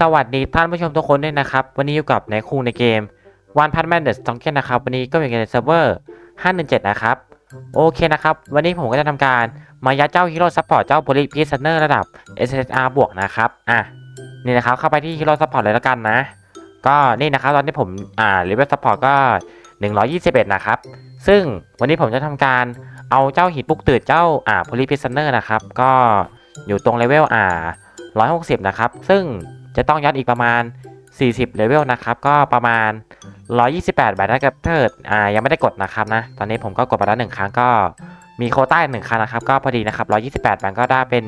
สวัสดีท่านผู้ชมทุกคนด้วยนะครับ วันนี้อยู่กับในคูในเกม One Punch Man The Stonken นะครับ วันนี้ก็อยู่ในเซิร์ฟเวอร์517 นะครับ โอเคนะครับ วันนี้ผมก็จะทำการมายัดเจ้าฮีโร่ซัพพอร์ตเจ้าโพลิพีซันเนอร์ระดับ SSR บวกนะครับ อะ นี่นะครับ เข้าไปที่ฮีโร่ซัพพอร์ตเลยแล้วกันนะ ก็นี่นะครับ ตอนนี้ผมอ่าเลเวลซัพพอร์ตก็ 121 นะครับ ซึ่งวันนี้ผมจะทำการเอาเจ้าหินปุกตื่นเจ้าอ่าโพลิพีซันเนอร์นะครับ ก็อยู่ตรงเลเวลอ่า 160 นะครับ ซึ่ง จะต้องยัดอีกประมาณ 40เลเวลนะครับ ก็ประมาณ 128บาทนะครับถ้าเกิดอ่ายังไม่ได้กดนะครับนะ ตอนนี้ผมก็กดไปแล้วหนึ่งครั้งก็มีโคต้าหนึ่งครั้งนะครับ ก็พอดีนะครับ 128บาทก็ได้เป็น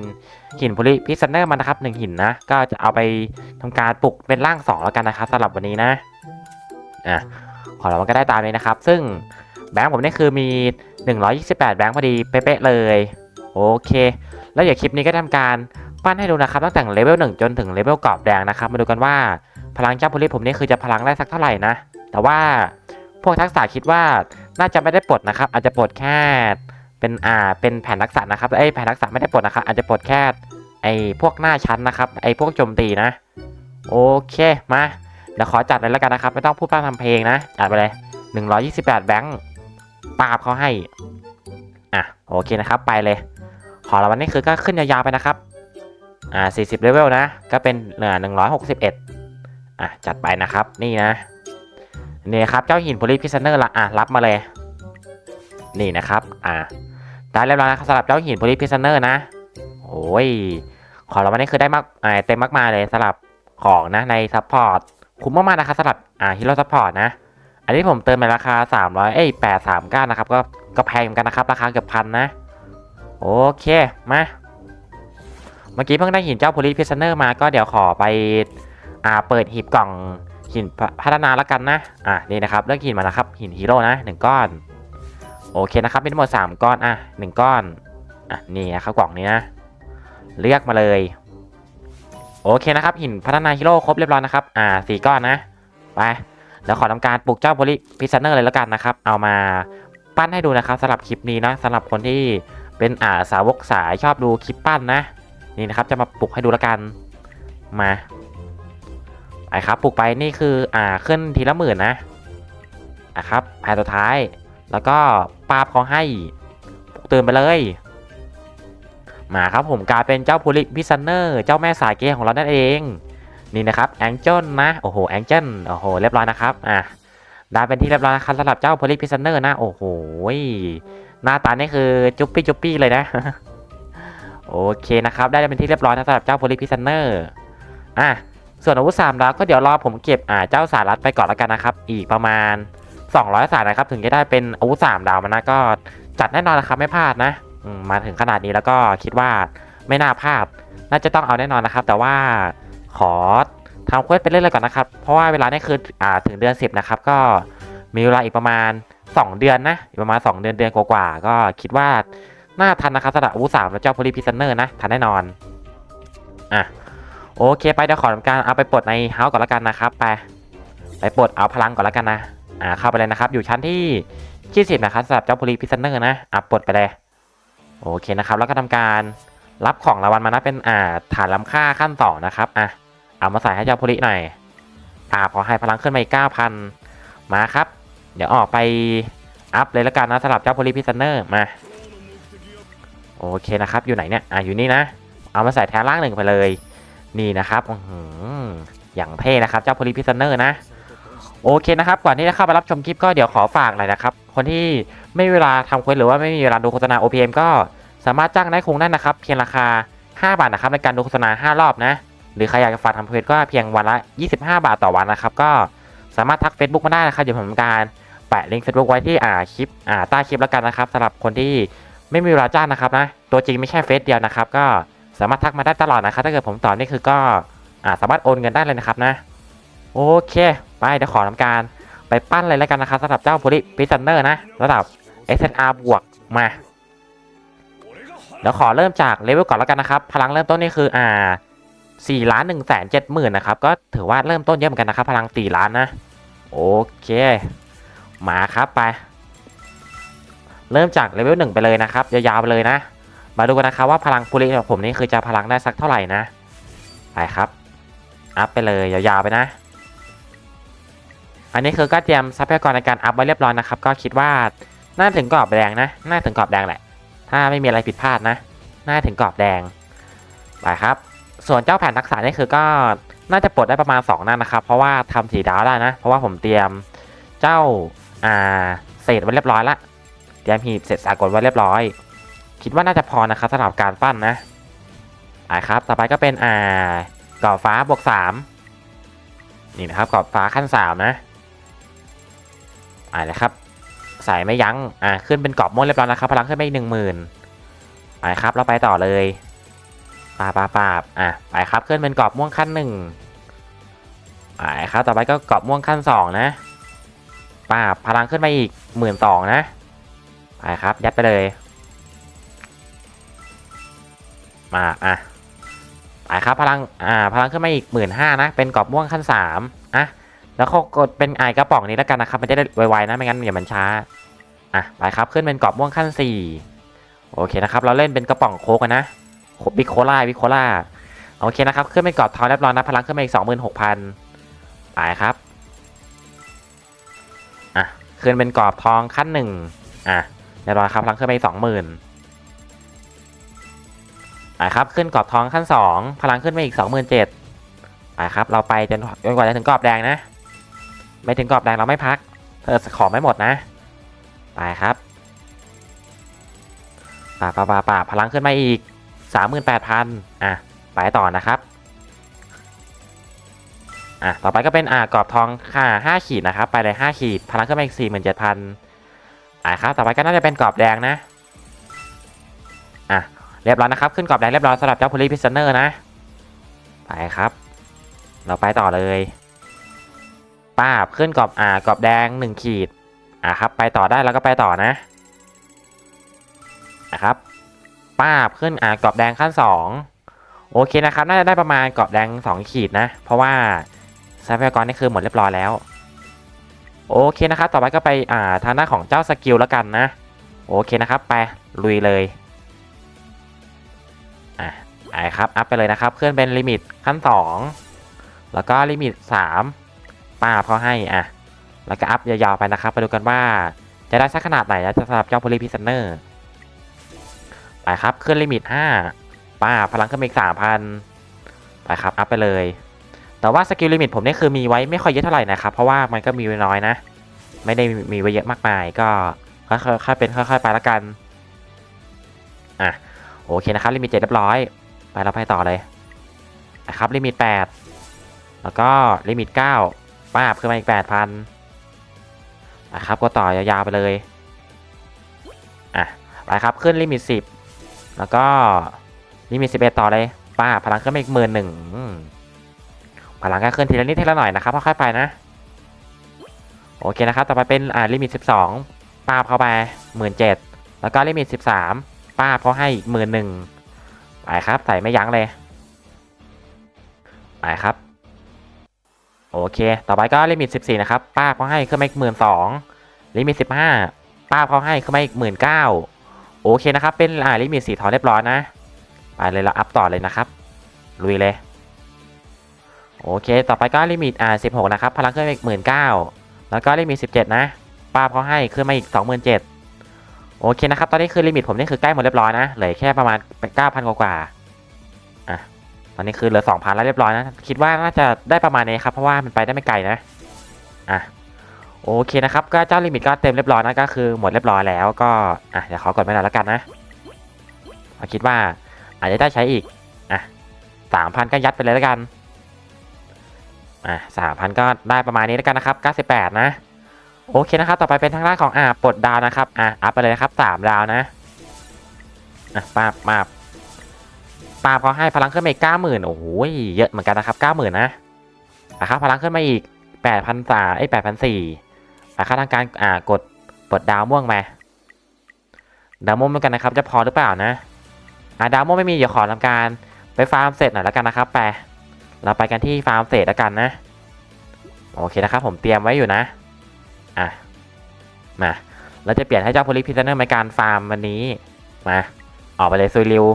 หินพลิพิซซันเนอร์มานะครับหนึ่งหินนะ ก็จะเอาไปทำการปลุกเป็นร่าง 2 แล้วกันนะครับสำหรับวันนี้นะ อะ ของเรามันก็ได้ตามนี้นะครับ ซึ่งแบงค์ผมนี่คือมี 128 แบงค์พอดีเป๊ะๆเลย โอเค แล้วเดี๋ยวคลิปนี้ก็ทำการ ปั้นให้ดูนะครับตั้งแต่เลเวล1จนถึงเลเวลกรอบแดงนะครับ มาดูกันว่าพลังเจ้าพลิผมนี่คือจะพลังได้สักเท่าไหร่นะ แต่ว่าพวกทักษะคิดว่าน่าจะไม่ได้ปลดนะครับ อาจจะปลดแค่เป็นอ่าเป็นแผ่นทักษะนะครับไอ้แผ่นทักษะไม่ได้ปลดนะครับ อาจจะปลดแค่ไอ้พวกหน้าชั้นนะครับ ไอ้พวกโจมตีนะ โอเคมาเดี๋ยวขอจัดเลยแล้วกันนะครับ ไม่ต้องพูดพร่ำทำเพลงนะจัดไปเลย 128 แบงค์ปาบเขาให้ อะโอเคนะครับ ไปเลย ขอรางวัลนี่คือก็ขึ้นยาวๆไปนะครับ อ่า40เลเวลนะ ก็เป็นเอ่อ161 อะ จัดไปนะครับ นี่นะ นี่ครับ เจ้าหินโพลีพิซเนอร์ละอะ รับมาเลย นี่นะครับ อะได้เรียบร้อยนะครับสำหรับเจ้าหินโพลีพิซเนอร์นะ โอ้ย ขอเราวัลนี่คือได้มากอ่าเต็มมากๆเลยสำหรับของนะในซัพพอร์ต คุ้มมากๆนะครับสำหรับอ่าฮีโร่ซัพพอร์ตนะ อันนี้ผมเติมในราคา 300เอ้ย839 นะครับ ก็ก็แพงเหมือนกันนะครับ ราคาเกือบพันนะ โอเค มา เมื่อกี้เพิ่งได้หินเจ้าโพลิพิซเนอร์มาก็เดี๋ยวขอไปอ่าเปิดหีบกล่องหินพัฒนาแล้วกันนะอะนี่นะครับเลือกหินมานะครับหินฮีโร่นะหนึ่งก้อนโอเคนะครับมีทั้งหมด3ก้อนอะหนึ่งก้อนอะนี่นะครับกล่องนี้นะเลือกมาเลยโอเคนะครับหินพัฒนาฮีโร่ครบเรียบร้อยนะครับอ่าสี่ก้อนนะไปเดี๋ยวขอทำการปลูกเจ้าโพลิพิซเนอร์เลยแล้วกันนะครับเอามาปั้นให้ดูนะครับสำหรับคลิปนี้นะสำหรับคนที่เป็นอ่าสาวกสายชอบดูคลิปปั้นนะ นี่นะครับจะมาปลุกให้ดูแล้วกันมาไปครับปลุกไปนี่คืออ่าขึ้นทีละหมื่นนะอะครับแผนสุดท้าย แล้วก็ปาบเขาให้ปลุกตื่นไปเลยมาครับผมกลายเป็นเจ้าพูลิพิซันเนอร์เจ้าแม่สายเกย์ของเรานั่นเองนี่นะครับแองเจิลนะโอ้โหแองเจิลโอ้โหเรียบร้อยนะครับอะได้เป็นที่เรียบร้อยนะครับสำหรับเจ้าพลิพิซันเนอร์นะโอ้โหหน้าตานี่คือจุ๊บปี้จุ๊บปี้เลยนะ โอเคนะครับ ได้เป็นที่เรียบร้อยนะสำหรับเจ้าโพลิพิซันเนอร์อะส่วนอาวุธสามดาวก็เดี๋ยวรอผมเก็บอ่าเจ้าสารัตไปก่อนแล้วกันนะครับ อีกประมาณ 200 สายนะครับ ถึงจะได้เป็นอาวุธสามดาวมานะก็จัดแน่นอนนะครับไม่พลาดนะมมาถึงขนาดนี้แล้วก็คิดว่าไม่น่าพลาด น่าจะต้องเอาแน่นอนนะครับ แต่ว่าขอทำเควสไปเรื่อยๆก่อนนะครับ เพราะว่าเวลานี่คืออ่าถึงเดือน 10 นะครับ ก็มีเวลาอีกประมาณ 2 เดือนนะ อีกประมาณ 2 เดือนเดือนกว่าๆก็คิดว่า น่าทันนะครับสำหรับอาวุธสามและเจ้าพลีพิซเนอร์นะทันแน่นอนอะโอเคไปเดี๋ยวขอทำการเอาไปปลดในเฮาส์ก่อนแล้วกันนะครับไปไปปลดเอาพลังก่อนแล้วกันนะอ่าเข้าไปเลยนะครับ อยู่ชั้นที่20นะครับสำหรับเจ้าพลีพิซเนอร์นะอะปลดไปเลยโอเคนะครับ แล้วก็ทำการรับของรางวัลมานะเป็นอ่าฐานล้ำค่าขั้นต่อนะครับอะเอามาใส่ให้เจ้าพลีหน่อยอ่าพอให้พลังขึ้นมาอีก9,000มาครับ เดี๋ยวออกไปอัพเลยแล้วกันนะสำหรับเจ้าพลีพิซเนอร์มา เคนะครับ อยู่ไหนเนี่ยอะอยู่นี่นะ เอามาใส่แทนล่างหนึ่งไปเลย นี่นะครับอย่างเท่นะครับ เจ้าโพลีพิซเนอร์นะ โอเคนะครับ ก่อนที่จะเข้าไปรับชมคลิปก็เดี๋ยวขอฝากหน่อยนะครับ คนที่ไม่เวลาทำเควสหรือว่าไม่มีเวลาดูโฆษณา OPM ก็สามารถจ้างได้คงได้นะครับ เพียงราคา 5 บาทนะครับในการดูโฆษณา 5 รอบนะ หรือใครอยากจะฝากทำเควสก็เพียงวันละ 25 บาทต่อวันนะครับ ก็สามารถทัก Facebook มาได้นะครับเดี๋ยวผมทำการแปะลิงก์ Facebook ไว้ที่อ่าคลิปอ่าใต้คลิปแล้วกันนะครับสำหรับคนที่ ไม่มีเวลาจ้างนะครับนะ ตัวจริงไม่ใช่เฟซเดียวนะครับ ก็สามารถทักมาได้ตลอดนะครับ ถ้าเกิดผมตอบนี่คือก็อ่าสามารถโอนเงินได้เลยนะครับนะ โอเคไปเดี๋ยวขอทำการไปปั้นเลยแล้วกันนะครับสำหรับเจ้าโพลิพิซันเนอร์นะระดับ SNR บวกมาเดี๋ยวขอเริ่มจากเลเวลก่อนแล้วกันนะครับ พลังเริ่มต้นนี่คืออ่า4ล้าน1แสน7หมื่นนะครับ ก็ถือว่าเริ่มต้นเยอะเหมือนกันนะครับ พลัง4ล้านนะ โอเค มาครับไป เริ่มจากเลเวลหนึ่งไปเลยนะครับยาวๆไปเลยนะ มาดูกันนะครับว่าพลังปุริของผมนี่คือจะพลังได้สักเท่าไหร่นะไปครับอัพไปเลยยาวๆไปนะ อันนี้คือก็เตรียมทรัพยากรในการอัพไว้เรียบร้อยนะครับ ก็คิดว่าน่าถึงกรอบแดงนะน่าถึงกรอบแดงแหละ ถ้าไม่มีอะไรผิดพลาดนะน่าถึงกรอบแดงไปครับ ส่วนเจ้าแผ่นทักษะนี่คือก็น่าจะปลดได้ประมาณ2นั่นนะครับ เพราะว่าทำสีดาวได้นะ เพราะว่าผมเตรียมเจ้าอ่าเศษไว้เรียบร้อยละ เตรียมหีบเศษสากลไว้เรียบร้อย คิดว่าน่าจะพอนะครับสำหรับการปั้นนะอ่าครับ ต่อไปก็เป็นอ่ากรอบฟ้าบวก3นี่นะครับกรอบฟ้าขั้น3นะอ่าเลยครับ ใส่ไม่ยั้งอ่าขึ้นเป็นกรอบม่วงเรียบร้อยนะครับ พลังขึ้นไปอีกหนึ่งหมื่นไปครับเราไปต่อเลยปาปาปาอะไปครับขึ้นเป็นกรอบม่วงขั้นหนึ่งไปครับต่อไปก็กรอบม่วงขั้นสองนะปาบพลังขึ้นไปอีกหมื่นสองนะ ไปครับ ยัดไปเลย มาอะไปครับพลังอ่าพลังขึ้นมาอีกหมื่นห้านะ เป็นกรอบม่วงขั้นสามอะแล้วเขากดเป็นไอกระป๋องนี้แล้วกันนะครับ มันจะได้ไวๆนะไม่งั้นเดี๋ยวมันช้าอะไปครับขึ้นเป็นกรอบม่วงขั้น4โอเคนะครับ เราเล่นเป็นกระป๋องโคกกันนะบิโคล่าบิโคล่าโอเคนะครับ ขึ้นเป็นกรอบทองเรียบร้อยนะพลังขึ้นมาอีก26,000ไปครับอะขึ้นเป็นกรอบทองขั้นหนึ่งอะ เรียบร้อยครับพลังขึ้นมาอีก20,000ไปครับขึ้นกรอบทองขั้นสองพลังขึ้นมาอีก27,000ไปครับเราไปจนจนกว่าจะถึงกรอบแดงนะ ไม่ถึงกรอบแดงเราไม่พักเออของไม่หมดนะไปครับป่าป่าป่าป่าพลังขึ้นมาอีก38,000อะไปต่อนะครับอะต่อไปก็เป็นอ่ากรอบทองค่า5ขีดนะครับ ไปเลย5ขีด พลังขึ้นมาอีก47,000 อะครับต่อไปก็น่าจะเป็นกรอบแดงนะอะเรียบร้อยนะครับขึ้นกรอบแดงเรียบร้อยสำหรับเจ้าพลีพิซเนอร์นะไปครับ เราไปต่อเลยป้าบขึ้นกรอบอ่ากรอบแดง 1 ขีดอะครับไปต่อได้แล้วก็ไปต่อนะนะครับป้าบขึ้นอ่ากรอบแดงขั้น 2 โอเคนะครับน่าจะได้ประมาณกรอบแดง 2 ขีดนะ เพราะว่าทรัพยากรนี่คือหมดเรียบร้อยแล้ว โอเคนะครับ ต่อไปก็ไปอ่าทางหน้าของเจ้าสกิลแล้วกันนะ โอเคนะครับ ไปลุยเลยอะไอครับ อัพไปเลยนะครับ เคลื่อนเป็นลิมิตขั้น 2 แล้วก็ลิมิต 3ป้าเขาให้อะ แล้วก็อัพยาวๆไปนะครับ ไปดูกันว่าจะได้สักขนาดไหนนะสำหรับเจ้าโพลีพิซเนอร์ไปครับ ขึ้นลิมิต 5ป้าพลังขึ้นอีก3,000 ไปครับ อัพไปเลย แต่ว่าสกิลลิมิตผมนี่คือมีไว้ไม่ค่อยเยอะเท่าไหร่นะครับ เพราะว่ามันก็มีไว้น้อยนะ ไม่ได้มีไว้เยอะมากมายก็ค่อยๆเป็นค่อยๆไปแล้วกันอะโอเคนะครับลิมิตเจ็ดเรียบร้อย ไปเราไปต่อเลยนะครับลิมิต8แล้วก็ลิมิต9ป้าบขึ้นมาอีก8,000นะครับก็ต่อยาวๆไปเลยอะไปครับขึ้นลิมิต10แล้วก็ลิมิต11ต่อเลยป้าพลังขึ้นมาอีกหมื่นหนึ่ง พลังก็ขึ้นทีละนิดทีละหน่อยนะครับค่อยๆไปนะ โอเคนะครับ ต่อไปเป็นอ่าลิมิต 12 ป้าบเข้าไปหมื่นเจ็ดแล้วก็ลิมิต 13 ป้าบเขาให้อีกหมื่นหนึ่งไปครับ ใส่ไม่ยั้งเลยไปครับ โอเค ต่อไปก็ลิมิต 14 นะครับ ป้าบเขาให้ขึ้นมาอีกหมื่นสองลิมิต 15 ป้าบเขาให้ขึ้นมาอีกหมื่นเก้าโอเคนะครับ เป็นอ่าลิมิตสีทองเรียบร้อยนะ ไปเลยเราอัพต่อเลยนะครับ ลุยเลย โอเค ต่อไปก็ลิมิตอ่า16นะครับ พลังขึ้นมาอีกหมื่นเก้าแล้วก็ลิมิต17นะป้าเขาให้ขึ้นมาอีก27,000โอเคนะครับ ตอนนี้คือลิมิตผมนี่คือใกล้หมดเรียบร้อยนะ เหลือแค่ประมาณเป็น9,000กว่าอะ ตอนนี้คือเหลือ2,000แล้วเรียบร้อยนะ คิดว่าน่าจะได้ประมาณนี้ครับ เพราะว่ามันไปได้ไม่ไกลนะ อะ โอเคนะครับ ก็เจ้าลิมิตก็เต็มเรียบร้อยนะ ก็คือหมดเรียบร้อยแล้วก็ อะ เดี๋ยวขอกดไม่นานแล้วกันนะคิดว่าอาจจะได้ใช้อีก อะ3,000ก็ยัดไปเลยแล้วกัน อะ3,000ก็ได้ประมาณนี้แล้วกันนะครับ 98 นะ โอเคนะครับ ต่อไปเป็นทางด้านของอ่าปลดดาวนะครับ อะอัพไปเลยครับ 3 ดาวนะ อะปาบปาบปาบเขาให้พลังขึ้นมาอีก90,000 โอ้โห เยอะเหมือนกันนะครับ 90,000 นะนะครับพลังขึ้นมาอีก 8,000สาไอ้8,004นะครับทางการอ่ากดปลดดาวม่วงมาดาวม่วงเหมือนกันนะครับ จะพอหรือเปล่านะ อ่าดาวม่วงไม่มี เดี๋ยวขอทำการไปฟาร์มเสร็จหน่อยแล้วกันนะครับไป เราไปกันที่ฟาร์มเสร็จแล้วกันนะ โอเคนะครับ ผมเตรียมไว้อยู่นะ อะ มา เราจะเปลี่ยนให้เจ้าโพลิพิซเนอร์ในการฟาร์มวันนี้ มา ออกไปเลยซุยริว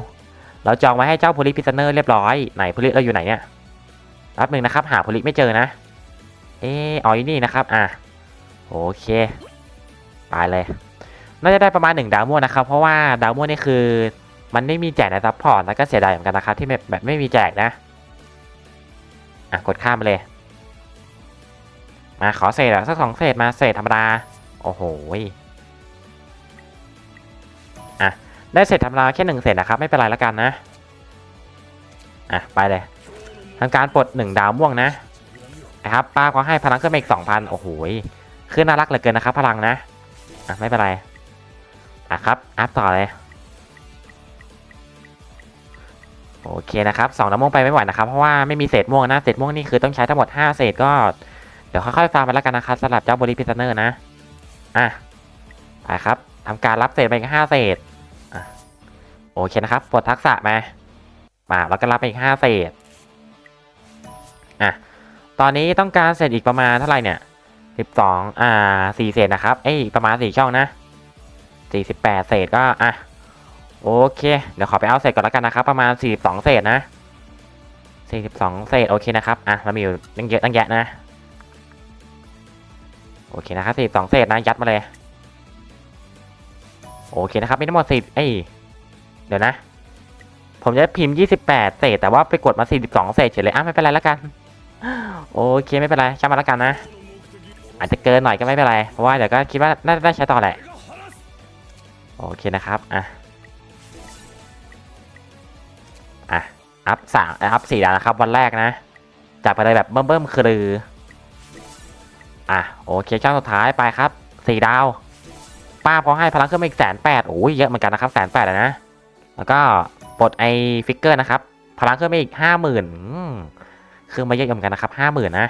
เราจองไว้ให้เจ้าโพลิพิซเนอร์เรียบร้อย ไหนโพลิเราอยู่ไหนเนี่ยไปแป๊บหนึ่งนะครับ หาโพลิไม่เจอนะ เอออ๋อยู่นี่นะครับ อะ โอเค ไปเลย น่าจะได้ประมาณหนึ่งดาวม่วนะครับ เพราะว่าดาวม่วนี่คือ มันไม่มีแจกในซัพพอร์ต แล้วก็เสียดายเหมือนกันนะครับที่แบบไม่มีแจกนะ อะกดข้ามไปเลย มาขอเศษอะสักสองเศษมาเศษธรรมดา โอ้โหอะได้เศษธรรมดาแค่หนึ่งเศษนะครับ ไม่เป็นไรแล้วกันนะอะไปเลยทำการปลดหนึ่งดาวม่วงนะนะครับป้าก็ให้พลังขึ้นมาอีกสองพันโอ้โหขึ้นน่ารักเหลือเกินนะครับ พลังนะอะไม่เป็นไรอะครับอัพต่อเลย โอเคนะครับสองน้ำม่วงไปไม่ไหวนะครับ เพราะว่าไม่มีเศษม่วงนะเศษม่วงนี่คือต้องใช้ทั้งหมด 5 เศษก็ เดี๋ยวค่อยๆฟาร์มไปแล้วกันนะครับสำหรับเจ้าบริพิซเนอร์นะ อะไปครับทำการรับเศษไปอีกห้าเศษอะโอเคนะครับปลดทักษะมามาแล้วก็รับไปอีกห้าเศษอะตอนนี้ต้องการเศษอีกประมาณเท่าไหร่เนี่ยสิบสองอ่าสี่เศษนะครับเอ้ยประมาณสี่ช่องนะสี่สิบแปดเศษก็อะ โอเค เดี๋ยวขอไปเอาเศษก่อนแล้วกันนะครับ ประมาณสี่สองเศษนะสี่สิบสองเศษโอเคนะครับ อะเรามีอยู่ตั้งเยอะตั้งแยะนะ โอเคนะครับสี่สองเศษนะ ยัดมาเลย โอเคนะครับมีทั้งหมดสี่เอ้ยเดี๋ยวนะ ผมจะพิมพ์ยี่สิบแปดเศษ แต่ว่าไปกดมาสี่สิบสองเศษเฉยเลย อะไม่เป็นไรแล้วกัน โอเคไม่เป็นไรช่างมันแล้วกันนะ อาจจะเกินหน่อยก็ไม่เป็นไร เพราะว่าเดี๋ยวก็คิดว่าน่าจะได้ใช้ต่อแหละ โอเคนะครับ อะ อัพสามอัพสี่ดาวนะครับ วันแรกนะจับไปเลยแบบเบิ่มเบิ่มคือ อะโอเคช่างสุดท้ายไปครับสี่ดาว ป้าพอให้พลังขึ้นมาอีกแสนแปดโอ้ยเยอะเหมือนกันนะครับแสนแปดนะ แล้วก็ปลดไอฟิกเกอร์นะครับ พลังขึ้นมาอีกห้าหมื่นคือมาเยอะเหมือนกันนะครับห้าหมื่นนะ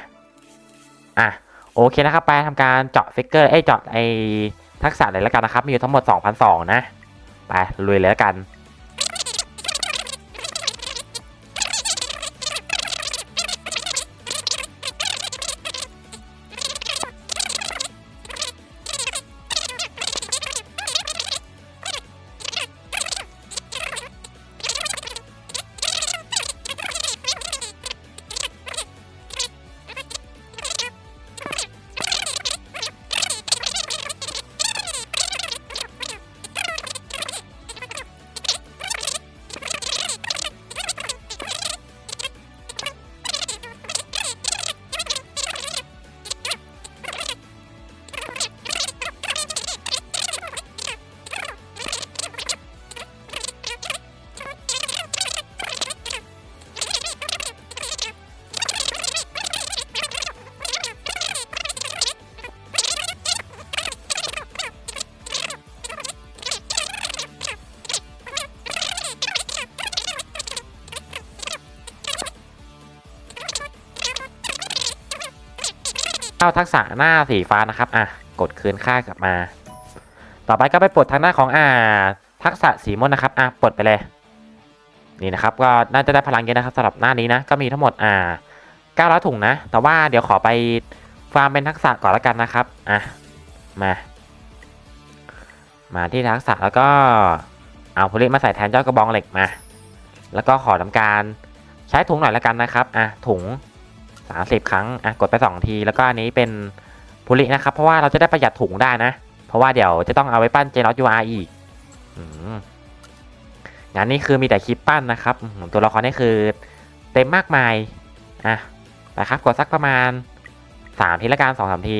อะโอเคนะครับไปทำการเจาะฟิกเกอร์เอ้เจาะไอทักษะเลยแล้วกันนะครับ มีอยู่ทั้งหมด 2,002นะ ไปลุยเลยแล้วกัน เข้าทักษะหน้าสีฟ้านะครับ อะ กดคืนค่ากลับมา ต่อไปก็ไปปลดทางหน้าของอ่า ทักษะสีม่วงนะครับ อะ ปลดไปเลย นี่นะครับ ก็น่าจะได้พลังเยอะนะครับสำหรับหน้านี้นะ ก็มีทั้งหมดอ่า900ถุงนะ แต่ว่าเดี๋ยวขอไปฟาร์มเป็นทักษะก่อนแล้วกันนะครับ อะ มา มาที่ทักษะแล้วก็เอาผลิตมาใส่แทนเจ้ากระบองเหล็กมา แล้วก็ขอทำการใช้ถุงหน่อยแล้วกันนะครับ อะ ถุง 30 ครั้งอะกดไป 2 ที แล้วก็อันนี้เป็นพุลินะครับ เพราะว่าเราจะได้ประหยัดถุงได้นะ เพราะว่าเดี๋ยวจะต้องเอาไว้ปั้นเจนอตยูอาร์อีกงานนี้คือมีแต่คลิปปั้นนะครับ ตัวละครนี่คือเต็มมากมาย อะไปครับกดสักประมาณ 3 ทีละกันสองสามที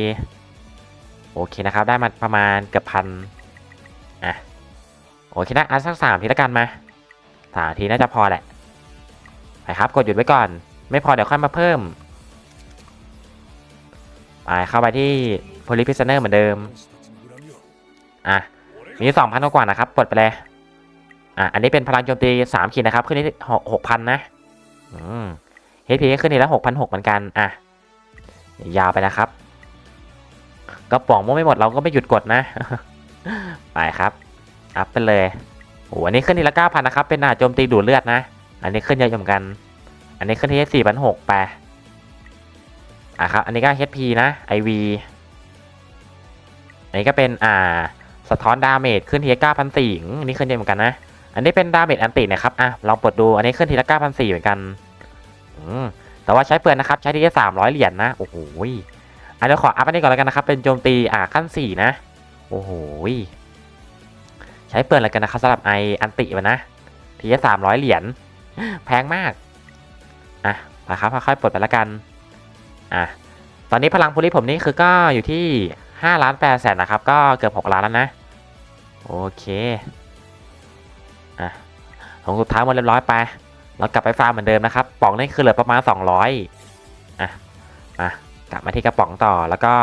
โอเคนะครับ ได้มาประมาณเกือบพันอะโอเคนะอะสักสามทีละกันมาสามทีน่าจะพอแหละไปครับกดหยุดไว้ก่อน ไม่พอเดี๋ยวค่อยมาเพิ่ม ไปเข้าไปที่ p o l y p r i s o n e r เหมือนเดิม อะ มีสองพันกว่านะครับปลดไปเลยอะ อันนี้เป็นพลังโจมตีสามขีดนะครับ ขึ้นที่หกพันนะอืม HP ขึ้นทีละหกพันหกเหมือนกัน อะ ยาวไปนะครับก็ป่องมั่วไม่หมดเราก็ไม่หยุดกดนะ ไปครับ อัพไปเลยโอ้อันนี้ขึ้นทีละเก้าพันนะครับ เป็นหน้าโจมตีดูดเลือดนะ อันนี้ขึ้นเยอะเหมือนกัน อันนี้ขึ้นที่สี่พันหกไป อะครับ อันนี้ก็ HP นะ IV อันนี้ก็เป็นอ่าสะท้อนดาเมจขึ้นทีละเก้าพันสี่อันนี้ขึ้นเยอะเหมือนกันนะ อันนี้เป็นดาเมจอันตินะครับ อะลองเปลดดู อันนี้ขึ้นทีละเก้าพันสี่เหมือนกัน อืม แต่ว่าใช้เปลือนนะครับ ใช้ทีละสามร้อยเหรียญนะ โอ้โหอันเดี๋ยวขออัพอันนี้ก่อนแล้วกันนะครับ เป็นโจมตี อ่าขั้นสี่นะ โอ้โหใช้เปลือนอะไรกันนะครับสำหรับไออันติมันนะ ทีละสามร้อยเหรียญ แพงมาก อะไปครับค่อยๆปลดไปแล้วกัน อะตอนนี้พลังพลิผมนี่คือก็อยู่ที่ห้าล้านแปดแสนนะครับ ก็เกือบหกล้านแล้วนะ โอเค อะของสุดท้ายหมดเรียบร้อยไปเรากลับไปฟาร์มเหมือนเดิมนะครับป่องนี่คือเหลือประมาณ 200อะมากลับมาที่กระป๋องต่อแล้วก็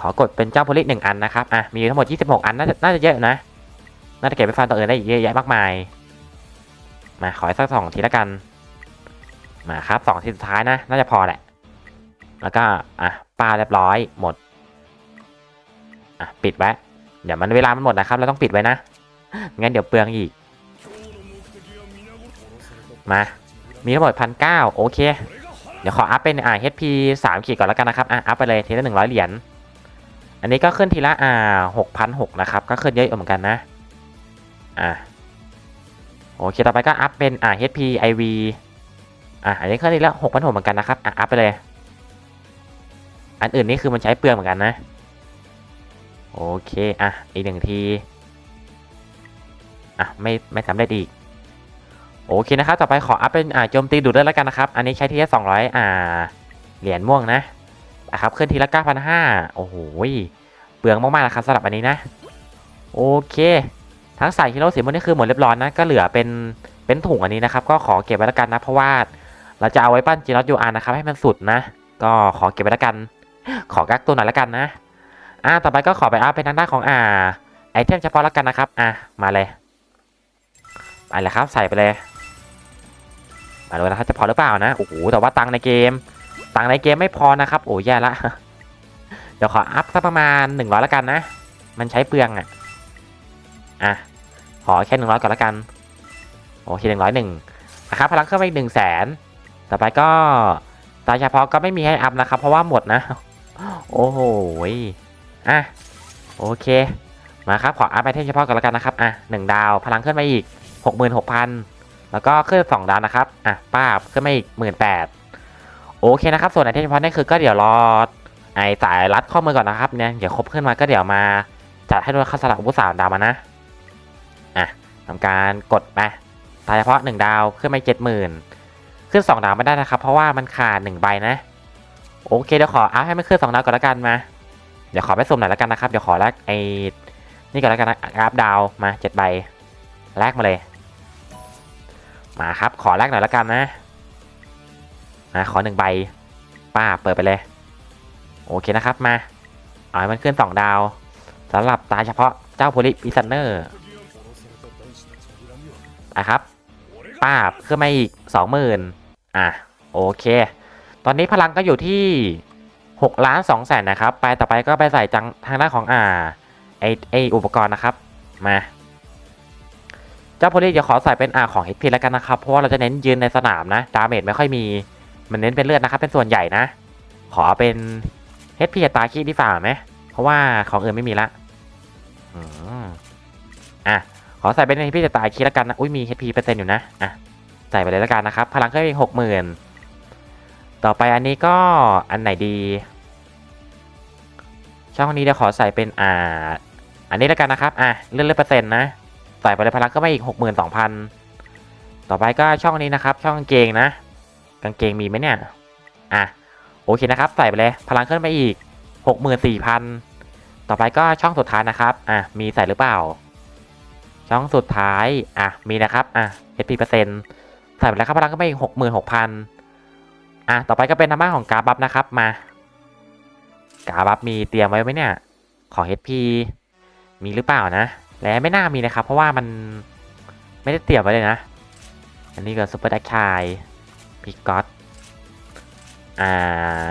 ขอกดเป็นเจ้าโพลิหนึ่งอันนะครับอะมีทั้งหมด 26 อันน่าจะน่าจะเยอะนะ น่าจะเก็บไปฟาร์มตัวอื่นได้อีกเยอะแยะมากมาย มาขออีกสักสองทีละกัน มาครับสองทีสุดท้ายนะ น่าจะพอแหละ แล้วก็อะปลาเรียบร้อยหมด อะปิดไว้ เดี๋ยวมันเวลามันหมดนะครับ เราต้องปิดไว้นะ งั้นเดี๋ยวเปลืองอีก มา มีทั้งหมดพันเก้าโอเค เดี๋ยวขออัพเป็นอ่า HP สามขีดก่อนแล้วกันนะครับ อะอัพไปเลยทีละหนึ่งร้อยเหรียญ อันนี้ก็ขึ้นทีละอ่าหกพันหกนะครับ ก็ขึ้นเยอะเหมือนกันนะ อะโอเค ต่อไปก็อัพเป็นอ่า HP IV อะอันนี้ขึ้นทีละหกพันหกเหมือนกันนะครับอะอัพไปเลย อันอื่นนี่คือมันใช้เปลืองเหมือนกันนะ โอเคอะอีกหนึ่งทีอะไม่ไม่สำเร็จอีกโอเคนะครับต่อไปขออัพเป็นอ่าโจมตีดูดเลือดแล้วกันนะครับ อันนี้ใช้ทีละสองร้อยอ่าเหรียญม่วงนะนะครับขึ้นทีละเก้าพันห้าโอ้โหเปลืองมากๆนะครับสำหรับอันนี้นะ โอเคทั้งใส่ฮีโร่สีม่วงนี่คือหมดเรียบร้อยนะก็เหลือเป็นเป็นถุงอันนี้นะครับ ก็ขอเก็บไว้แล้วกันนะเพราะว่า เราจะเอาไว้ปั้นจีนอตยูอาร์นะครับให้มันสุดนะ ก็ขอเก็บไว้แล้วกัน ขอกักตัวหน่อยแล้วกันนะ อ่าต่อไปก็ขอไปอัพเป็นทางด้านของอ่าไอเทมเฉพาะแล้วกันนะครับ อะมาเลยไปเลยครับใส่ไปเลยมาดูนะครับจะพอหรือเปล่านะโอ้โหแต่ว่าตังในเกม ตังในเกมไม่พอนะครับ โอ้แย่ละเดี๋ยวขออัพสักประมาณหนึ่งร้อยแล้วกันนะ มันใช้เปลืองอะอะขอแค่หนึ่งร้อยก่อนแล้วกันโอเคหนึ่งร้อยหนึ่งนะครับพลังเครื่องไปหนึ่งแสน ต่อไปก็ตายเฉพาะก็ไม่มีให้อัพนะครับ เพราะว่าหมดนะ โอ้โหอะโอเคมาครับขออัพไปเทมเฉพาะก่อนแล้วกันนะครับอะหนึ่งดาวพลังขึ้นมาอีกหกหมื่นหกพันแล้วก็ขึ้นสองดาวนะครับอะป้าบขึ้นมาอีกหมื่นแปดโอเคนะครับ ส่วนไอเทมเฉพาะนี่คือก็เดี๋ยวรอไอสายรัดข้อมือก่อนนะครับเนี่ยเดี๋ยวครบขึ้นมาก็เดี๋ยวมาจัดให้ด้วยข้าสลับอุปสามดาวมานะอะทำการกดไปตายเฉพาะหนึ่งดาวขึ้นมาเจ็ดหมื่น ขึ้นสองดาวไม่ได้นะครับ เพราะว่ามันขาดหนึ่งใบนะ โอเคเดี๋ยวขออัพให้มันขึ้นสองดาวก่อนแล้วกันมา เดี๋ยวขอไปสุ่มหน่อยแล้วกันนะครับ เดี๋ยวขอแลกไอ้นี่ก่อนแล้วกันอัพดาวมาเจ็ดใบแลกมาเลย มาครับ ขอแลกหน่อยแล้วกันนะมาขอหนึ่งใบป้าเปิดไปเลย โอเคนะครับมาเอาให้มันขึ้นสองดาวสำหรับตาเฉพาะเจ้าโพลิพิซันเนอร์นะครับป้าบขึ้นมาอีกสองหมื่น อะโอเค ตอนนี้พลังก็อยู่ที่หกล้านสองแสนนะครับ ไปต่อไปก็ไปใส่จังทางด้านของอ่าไอไออุปกรณ์นะครับ มา เจ้าโพลีจะขอใส่เป็นอ่าของ HP แล้วกันนะครับ เพราะว่าเราจะเน้นยืนในสนามนะ ดาเมจไม่ค่อยมี มันเน้นเป็นเลือดนะครับ เป็นส่วนใหญ่นะ ขอเป็น HP ตาคีดีฝ่าไหม เพราะว่าของอื่นไม่มีละอืมอะ ขอใส่เป็น HP ตาคีแล้วกันนะ อุ้ยมี HP เปอร์เซ็นต์อยู่นะ อะ ใส่ไปเลยแล้วกันนะครับ พลังก็เป็นหกหมื่นต่อไปอันนี้ก็อันไหนดี ช่องนี้เดี๋ยวขอใส่เป็นอ่า อันนี้แล้วกันนะครับ อะเลื่อนเลื่อนเปอร์เซ็นต์นะ ใส่ไปเลยพลังก็ไม่อีกหกหมื่นสองพันต่อไปก็ช่องนี้นะครับ ช่องกางเกงนะ กางเกงมีไหมเนี่ย อะโอเคนะครับ ใส่ไปเลย พลังขึ้นไปอีกหกหมื่นสี่พันต่อไปก็ช่องสุดท้ายนะครับ อะ มีใส่หรือเปล่า ช่องสุดท้าย อะ มีนะครับ อะ HP เปอร์เซ็นต์ ใส่ไปแล้วครับพลังก็ไม่อีกหกหมื่นหกพันอะต่อไปก็เป็นธรรมะของกาบับนะครับมากาบับมีเตรียมไว้ไหมเนี่ย ขอ HP มีหรือเปล่านะ และไม่น่ามีนะครับ เพราะว่ามันไม่ได้เตรียมไว้เลยนะ อันนี้ก็ซุปเปอร์ดักชายพิกอตอ่า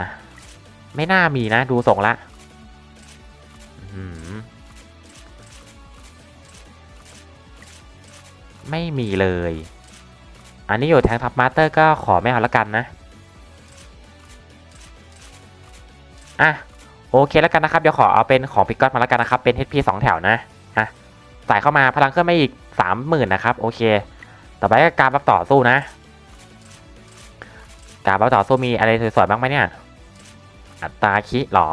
ไม่น่ามีนะ ดูทรงละไม่มีเลย อันนี้อยู่แทงท็อปมาสเตอร์ก็ขอไม่เอาละกันนะ อะโอเคแล้วกันนะครับ เดี๋ยวขอเอาเป็นของพิกอตมาแล้วกันนะครับ เป็น HP 2 แถวนะอะใส่เข้ามาพลังเครื่องไม่อีกสามหมื่นนะครับ โอเค ต่อไปก็การรับต่อสู้นะ การบัฟต่อสู้มีอะไรสวยๆบ้างไหมเนี่ย อัตราคิหรอ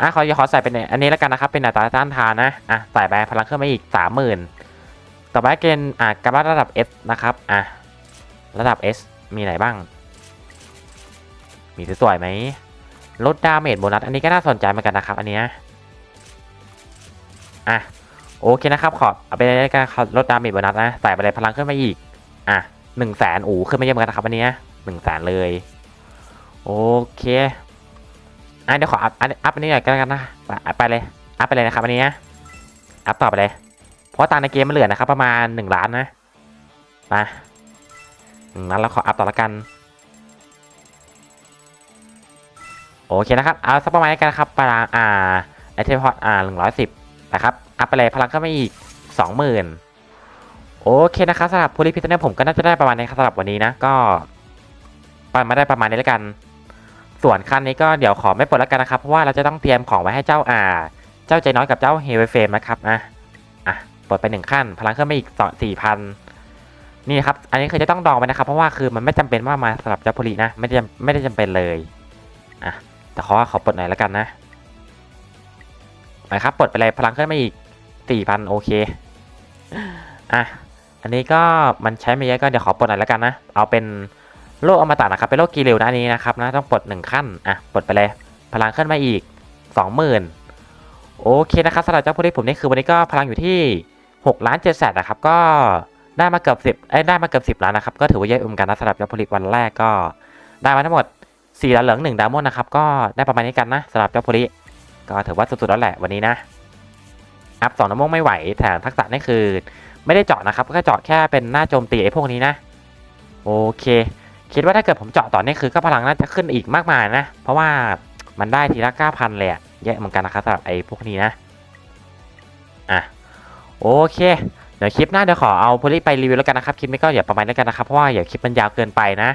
อะขอขอใส่เป็นอันนี้แล้วกันนะครับ เป็นอัตราต้านทานนะอะใส่ไปพลังเครื่องมาอีกสามหมื่นต่อไปเกณฑ์อะการบัฟระดับ S นะครับอะ ระดับ S มีไหนบ้าง มีสวยๆไหมลดดาเมจโบนัส อันนี้ก็น่าสนใจเหมือนกันนะครับ อันเนี้ยอะโอเคนะครับ ขอเอาไปเลยกันครับลดดาเมจโบนัสนะ ใส่ไปเลยพลังขึ้นมาอีก อะหนึ่งแสนอูขึ้นมาเยอะเหมือนกันนะครับอันเนี้ยหนึ่งแสนเลย โอเคอะเดี๋ยวขออัพอันอัพอันนี้หน่อยกันนะไปเลยอัพไปเลยนะครับอันนี้นะอัพต่อไปเลย เพราะตังในเกมมันเหลือนะครับ ประมาณหนึ่งล้านนะมา นึ่งล้นแล้วขออัพต่อละกัน โอเคนะครับ เอาสักประมาณนี้กันนะครับพลังอ่าไอเทมพอตอ่าหนึ่งร้อยสิบนะครับ อัพไปเลยพลังก็ไม่อีกสองหมื่นโอเคนะครับสำหรับพูลิพิทเนผมก็น่าจะได้ประมาณนี้ครับสำหรับวันนี้นะก็ปมาได้ประมาณนี้แล้วกัน ส่วนคันนี้ก็เดี๋ยวขอไม่ปลดแล้วกันนะครับ เพราะว่าเราจะต้องเตรียมของไว้ให้เจ้าอ่า เจ้าใจน้อยกับเจ้าเฮเวเฟมนะครับนะอะปลดไปหนึ่งขั้น พลังเพิ่มไปอีกสองสี่พัน นี่ครับ อันนี้คือจะต้องดองไปนะครับ เพราะว่าคือมันไม่จำเป็นว่ามาสำหรับเจ้าพลินะ ไม่ได้ไม่ได้จำเป็นเลย อะ แต่ขอขอปลดหน่อยแล้วกันนะไปครับ ปลดไปเลยพลังขึ้นมาอีกสี่พันโอเค อะ อันนี้ก็มันใช้ไม่เยอะก็เดี๋ยวขอปลดหน่อยแล้วกันนะ เอาเป็นโลกอมตะนะครับ เป็นโลกกีริวนะอันนี้นะครับนะ ต้องปลดหนึ่งขั้น อะ ปลดไปเลย พลังขึ้นมาอีกสองหมื่นโอเคนะครับสำหรับเจ้าพวกนี้ผมนี่คือวันนี้ก็พลังอยู่ที่หกล้านเจ็ดแสนนะครับ ก็ ได้มาเกือบสิบเอ้ได้มาเกือบสิบล้านนะครับ ก็ถือว่าเยอะเหมือนกันนะสำหรับเจ้าผลิตวันแรกก็ ได้มาทั้งหมดสี่ดาวเหลืองหนึ่งดาวมอนนะครับ ก็ได้ประมาณนี้กันนะสำหรับเจ้าโพลิตก็ถือว่าสุดๆแล้วแหละวันนี้นะอัพสองน้ำมงไม่ไหวแต่ทักษะนี่คือ ไม่ได้เจาะนะครับก็เจาะแค่เป็นหน้าโจมตีไอ้พวกนี้นะ โอเค คิดว่าถ้าเกิดผมเจาะต่อเนี่ยคือก็พลังน่าจะขึ้นอีกมากมายนะ เพราะว่ามันได้ทีละเก้าพันเลยอะเยอะเหมือนกันนะครับสำหรับไอ้พวกนี้นะอะโอเค เดี๋ยวคลิปหน้าเดี๋ยวขอเอาโพลิไปรีวิวแล้วกันนะครับคลิปนี้ก็อย่าประมาณนี้กันนะครับเพราะว่าอย่าคลิปมันยาวเกินไปนะ